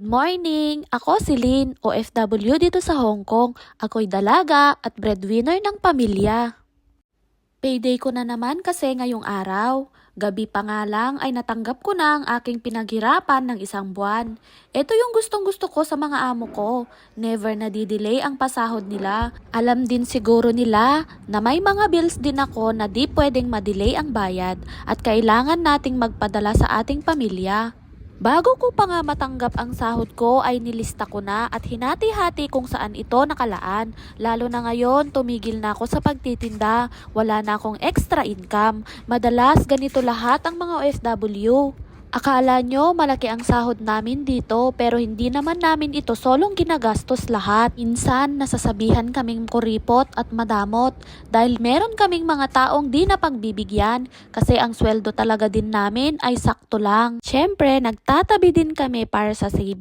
Morning! Ako si Lynn, OFW dito sa Hong Kong. Ako'y dalaga at breadwinner ng pamilya. Payday ko na naman kasi ngayong araw. Gabi pa nga lang ay natanggap ko na ang aking pinaghirapan ng isang buwan. Ito yung gustong gusto ko sa mga amo ko. Never na di-delay ang pasahod nila. Alam din siguro nila na may mga bills din ako na di pwedeng ma-delay ang bayad at kailangan nating magpadala sa ating pamilya. Bago ko pa nga matanggap ang sahod ko ay nilista ko na at hinati-hati kung saan ito nakalaan. Lalo na ngayon, tumigil na ako sa pagtitinda. Wala na akong extra income. Madalas ganito lahat ang mga OFW. Akala nyo malaki ang sahod namin dito pero hindi naman namin ito solong ginagastos lahat. Minsan nasasabihan kaming kuripot at madamot dahil meron kaming mga taong di napagbibigyan kasi ang sweldo talaga din namin ay sakto lang. Siyempre nagtatabi din kami para sa saving